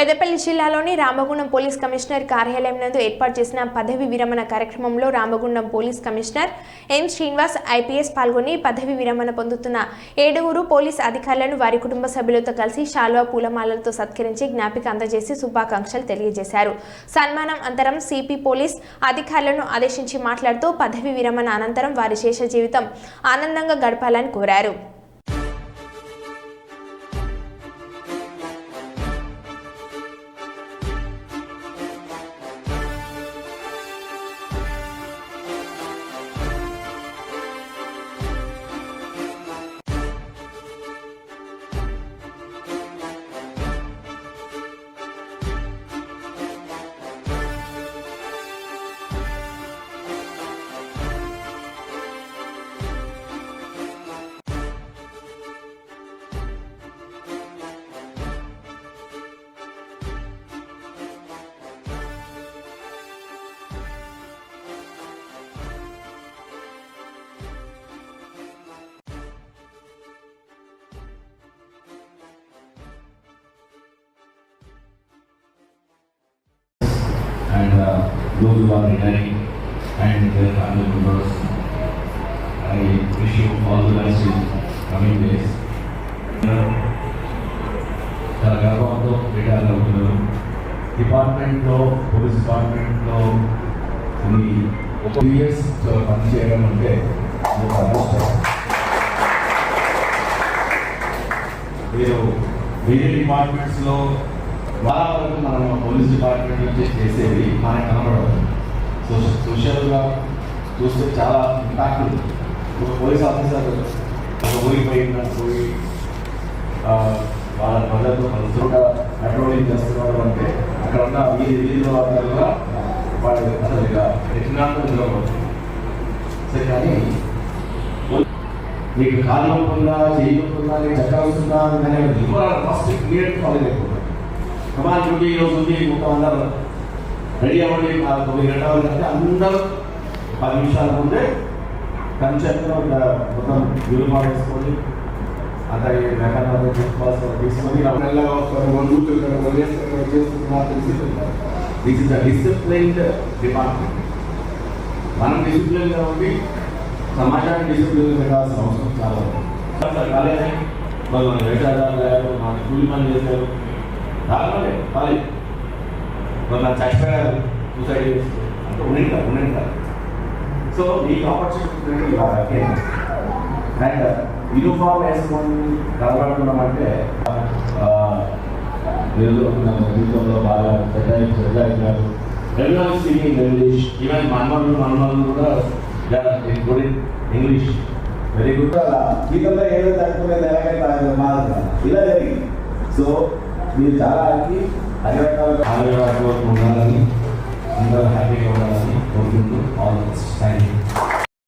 పెద్దపల్లి జిల్లాలోని Ramagundam police commissioner కార్యాలయం నందు ఏర్పాటు చేసిన పదవి విరమణ కార్యక్రమంలో Ramagundam police commissioner M Srinivas IPS పాల్గొని పదవి విరమణ పొందుతున్న ఏడుగురు పోలీస్ అధికారులను వారి కుటుంబ సభ్యులతో కలిసి శాల్వా పూలమాలలతో సత్కరించి జ్ఞాపిక అందజేసి శుభాకాంక్షలు తెలియజేశారు. సన్మానం అంతరం సిపి పోలీస్ అధికారులను ఆదేశించి మాట్లాడుతూ పదవి విరమణ అనంతరం వారి శేష జీవితం ఆనందంగా గడపాలని కోరారు. Those who are retiring and their family members. I wish you all the best in coming days. చాలా గర్వంతో రిటైర్ అవుతున్నారు డిపార్ట్మెంట్లో పోలీస్ డిపార్ట్మెంట్లో కొన్ని ఒక టూ ఇయర్స్ పనిచేయడం అంటే ఒక అదృష్టం మీరు వేరే డిపార్ట్మెంట్స్లో చాలా వరకు మనం పోలీస్ డిపార్ట్మెంట్ నుంచి చేసేవి మనకి కనబడదు. సో సోషల్గా చూస్తే చాలా ఇంపాక్ట్ ఉంది. ఒక పోలీస్ ఆఫీసర్ ఒక ఊరికి పోయిన పోయి వాళ్ళ ప్రజలతో కలుసుగా పెట్రోలింగ్ చేస్తున్నారు అంటే అక్కడ ఉన్న వీధి వీధిలో అందరూ వాళ్ళు అసలు ఇక ఎట్టినాటో సరే కానీ మీకు కాలు ఉంటుందా చేయి ఉంటుందా అనేది ఫస్ట్ క్రియేట్ కాలేజ్ అయిపోతుంది కమాన్ డ్యూటీ ఈరోజు ఉంది మొత్తం అందరూ రెడీ అవ్వండి ఆ తొమ్మిది గంటల అంటే అందరూ పది నిమిషాల ముందే కంచెంతో మొత్తం యూనిఫామ్ వేసుకొని అంత మెకానిక్ తీసుకోవాల్సిన తీసుకొని this is the disciplined department మనం డిసిప్లిన్గా ఉండి సమాజాన్ని డిసిప్లిన్ పెట్టాల్సిన అవసరం చాలా కాలేజీ వాళ్ళు అయ్యారు మన కూలి పని చేశారు దానిలోనే కాలేదు మరి నాకు చచ్చిపోయారు సూసైడ్ చేస్తారు అంటే ఉండింటారు ఉండింటారు సో నీకు ఆపర్చునిటీ అండ్ యూనిఫామ్ వేసుకొని కనబడుతున్నామంటే జీవితంలో బాగా పెద్ద పెద్ద అయినారు ఎవరి స్పీకింగ్ ఇంగ్లీష్ ఈవెన్ మనవాళ్ళు మనవాళ్ళు కూడా గుడ్ ఇంగ్లీష్ వెరీ గుడ్ అలా జీవితంలో ఏదో తట్టుకునేది ఎలాగైతే మారదు ఇలా జరిగింది. సో మీరు చాలా హ్యాపీ అన్ని రకాలుగా ఆరోగ్య ఉండాలని అందరూ హ్యాపీగా ఉండాలని కోరుకుంటూ ఆల్ థ్యాంక్ యూ